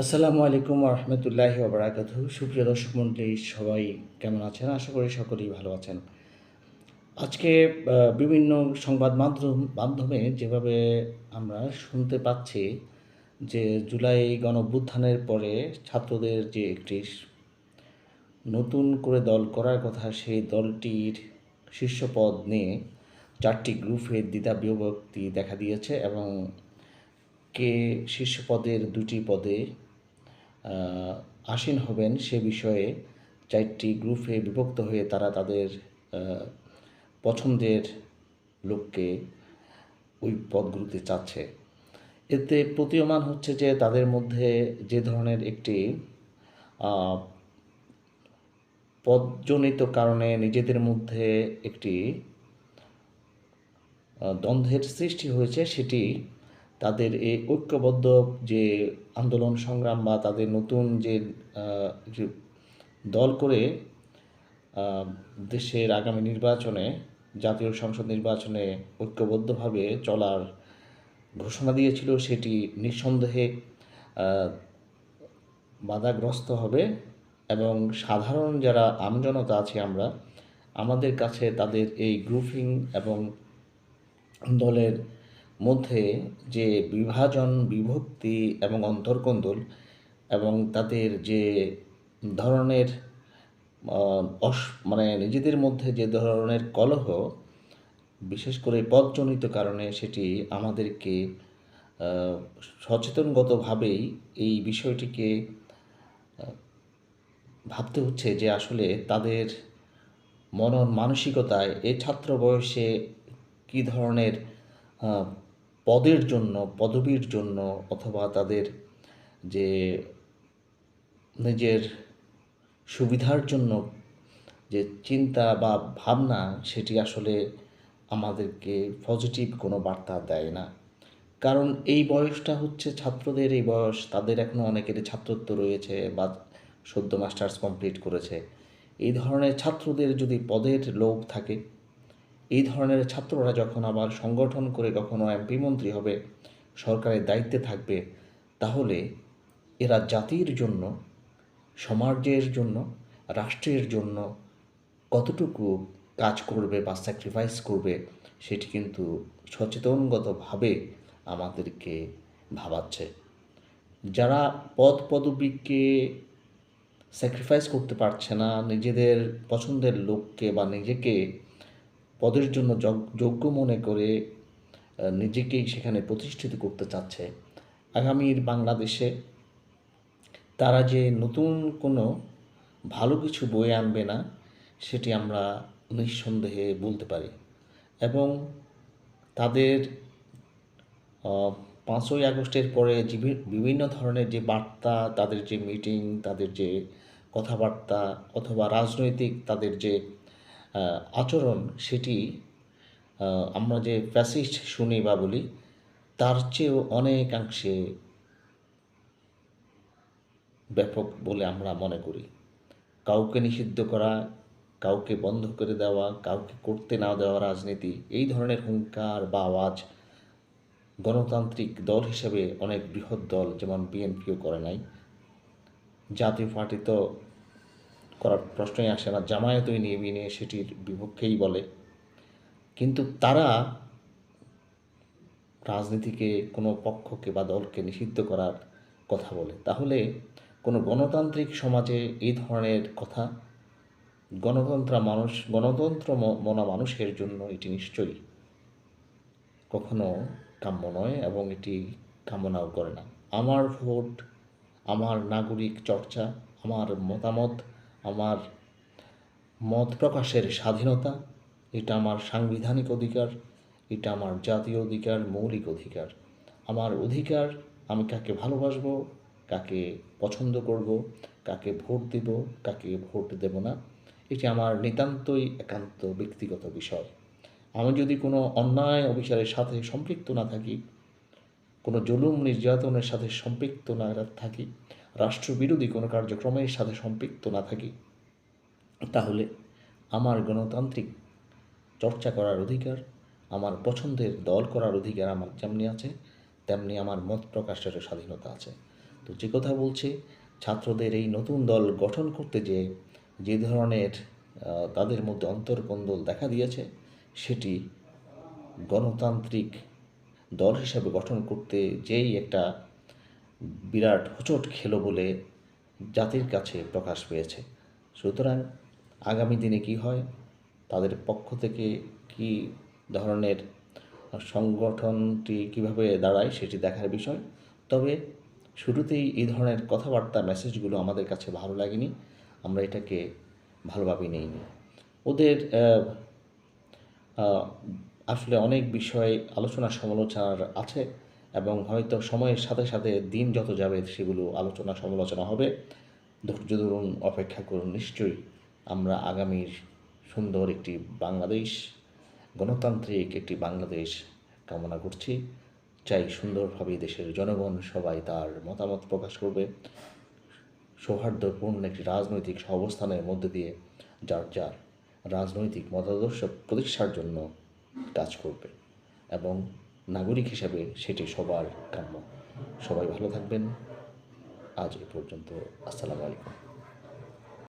আসসালামু আলাইকুম রহমতুল্লাহি ওবরাকাত সুপ্রিয় দর্শক মন্ডলী সবাই কেমন আছেন? আশা করি সকলেই ভালো আছেন। আজকে বিভিন্ন সংবাদ মাধ্যম, মাধ্যমে যেভাবে আমরা শুনতে পাচ্ছি যে জুলাই গণ অভ্যুত্থানের পরে ছাত্রদের যে একটি নতুন করে দল করার কথা, সেই দলটির শীর্ষ পদ নিয়ে চারটি গ্রুপে দ্বিধা বিভক্তি দেখা দিয়েছে এবং কে শীর্ষ পদের দুটি পদে আসীন হবেন সে বিষয়ে চারটি গ্রুপে বিভক্ত হয়ে তারা তাদের পছন্দের লোককে ওই পদগুলোতে চাচ্ছে। এতে প্রতীয়মান হচ্ছে যে তাদের মধ্যে যে ধরনের একটি পদজনিত কারণে নিজেদের মধ্যে একটি দ্বন্দ্বের সৃষ্টি হয়েছে সেটি তাদের এই ঐক্যবদ্ধ যে আন্দোলন সংগ্রাম বা তাদের নতুন যে দল করে দেশের আগামী নির্বাচনে, জাতীয় সংসদ নির্বাচনে ঐক্যবদ্ধভাবে চলার ঘোষণা দিয়েছিল, সেটি নিঃসন্দেহে বাধাগ্রস্ত হবে এবং সাধারণ যারা আমজনতা আছে আমরা, আমাদের কাছে তাদের এই গ্রুপিং এবং দলের মধ্যে যে বিভাজন, বিভক্তি এবং অন্তর্কন্দল এবং তাদের যে ধরনের অস- মানে নিজেদের মধ্যে যে ধরনের কলহ, বিশেষ করে পদজনিত কারণে সেটি আমাদেরকে সচেতনগতভাবেই এই বিষয়টিকে ভাবতে হচ্ছে যে আসলে তাদের মনন মানসিকতায় এই ছাত্র বয়সে কী ধরনের পদের জন্য, পদবীর জন্য অথবা তাদের যে নিজের সুবিধার জন্য যে চিন্তা বা ভাবনা, সেটি আসলে আমাদেরকে পজিটিভ কোনো বার্তা দেয় না। কারণ এই বয়সটা হচ্ছে ছাত্রদের এই বয়স, তাদের এখনও অনেকের ছাত্রত্ব রয়েছে বা সদ্য মাস্টার্স কমপ্লিট করেছে। এই ধরনের ছাত্রদের যদি পদের লোভ থাকে এই ধরনের ছাত্ররা যখন আবার সংগঠন করে কখনো এমপি মন্ত্রী হবে, সরকারের দায়িত্বে থাকবে, তাহলে এরা জাতির জন্য, সমাজের জন্য, রাষ্ট্রের জন্য কতটুকু কাজ করবে বা স্যাক্রিফাইস করবে, সেটি কিন্তু সচেতনগতভাবে আমাদেরকে ভাবাচ্ছে। যারা পদ পদবীকে স্যাক্রিফাইস করতে পারছে না, নিজেদের পছন্দের লোককে বা নিজেকে পদের জন্য যগ- যোগ্য মনে করে নিজেকেই সেখানে প্রতিষ্ঠিত করতে চাচ্ছে। আগামীর বাংলাদেশে তারা যে নতুন কোনো ভালো কিছু বয়ে আনবে না, সেটি আমরা নিঃসন্দেহে বলতে পারি। এবং তাদের পাঁচই আগস্টের পরে যে বিভিন্ন ধরনের যে বার্তা, তাদের যে মিটিং, তাদের যে কথাবার্তা, অথবা রাজনৈতিক তাদের যে আচরণ সেটি আমরা যে ফ্যাসিস্ট শুনি বা বলি, তার চেয়েও অনেকাংশে ব্যাপক বলে আমরা মনে করি। কাউকে নিষিদ্ধ করা, কাউকে বন্ধ করে দেওয়া, কাউকে করতে না দেওয়া রাজনীতি, এই ধরনের হুঙ্কার বা আওয়াজ গণতান্ত্রিক দল হিসেবে অনেক বৃহৎ দল, যেমন বিএনপিও করে নাই। জাতীয় পার্টি তো করার প্রশ্নই আসে না, জামায়াতই নিয়ে নিয়ে সেটির বিপক্ষেই বলে। কিন্তু তারা রাজনীতিকে কোনো পক্ষকে বা দলকে নিষিদ্ধ করার কথা বলে। তাহলে কোনো গণতান্ত্রিক সমাজে এই ধরনের কথা, গণতন্ত্র মানুষ, গণতন্ত্র মনা মানুষের জন্য এটি নিশ্চয়ই কখনো কাম্য নয় এবং এটি কামনাও করে না। আমার ভোট, আমার নাগরিক চর্চা, আমার মতামত আমার মত প্রকাশের স্বাধীনতা, এটা আমার সাংবিধানিক অধিকার, এটা আমার জাতীয় অধিকার, মৌলিক অধিকার। আমার অধিকার, আমি কাকে ভালোবাসবো, কাকে পছন্দ করব, কাকে ভোট দেব, কাকে ভোট দেব না, এটি আমার নিতান্তই একান্ত ব্যক্তিগত বিষয়। আমি যদি কোনো অন্যায় অবিচারের সাথে সম্পৃক্ত না থাকি, কোনো জুলুম নির্যাতনের সাথে সম্পৃক্ত না থাকি রাষ্ট্রবিরোধী কোনো কার্যক্রমের সাথে সম্পৃক্ত না থাকি। তাহলে আমার গণতান্ত্রিক চর্চা করার অধিকার, আমার পছন্দের দল করার অধিকার আমার যেমনি আছে, তেমনি আমার মত প্রকাশেরও স্বাধীনতা আছে। তো যে কথা বলছি, ছাত্রদের এই নতুন দল গঠন করতে যে যে ধরনের তাদের মধ্যে অন্তর্কন্দল দেখা দিয়েছে, সেটি গণতান্ত্রিক দল হিসাবে গঠন করতে যেই একটা বিরাট হোঁচট খেলো বলে জাতির কাছে প্রকাশ পেয়েছে। সুতরাং আগামী দিনে কি হয়? তাদের পক্ষ থেকে কি ধরনের সংগঠনটি কীভাবে দাঁড়ায় সেটি দেখার বিষয়। তবে শুরুতেই এই ধরনের কথাবার্তা মেসেজগুলো আমাদের কাছে ভালো লাগেনি। আমরা এটাকে ভালোভাবে নিইনি। ওদের আসলে অনেক বিষয়ে আলোচনা সমালোচনার আছে। এবং হয়তো সময়ের সাথে সাথে দিন যত যাবে সেগুলো আলোচনা সমালোচনা হবে। ধৈর্য ধরুন, অপেক্ষা করুন, নিশ্চয়ই আমরা আগামীর সুন্দর একটি বাংলাদেশ, গণতান্ত্রিক একটি বাংলাদেশ কামনা করছি। চাই সুন্দরভাবে দেশের জনগণ সবাই তার মতামত প্রকাশ করবে। সৌহার্দ্যপূর্ণ একটি রাজনৈতিক অবস্থানের মধ্যে দিয়ে যার যার রাজনৈতিক মতাদর্শ প্রতিষ্ঠার জন্য কাজ করবে এবং নাগরিক হিসাবে সেটি সবার কাম্য। সবাই ভালো থাকবেন। আজ এ পর্যন্ত। আসসালামু আলাইকুম।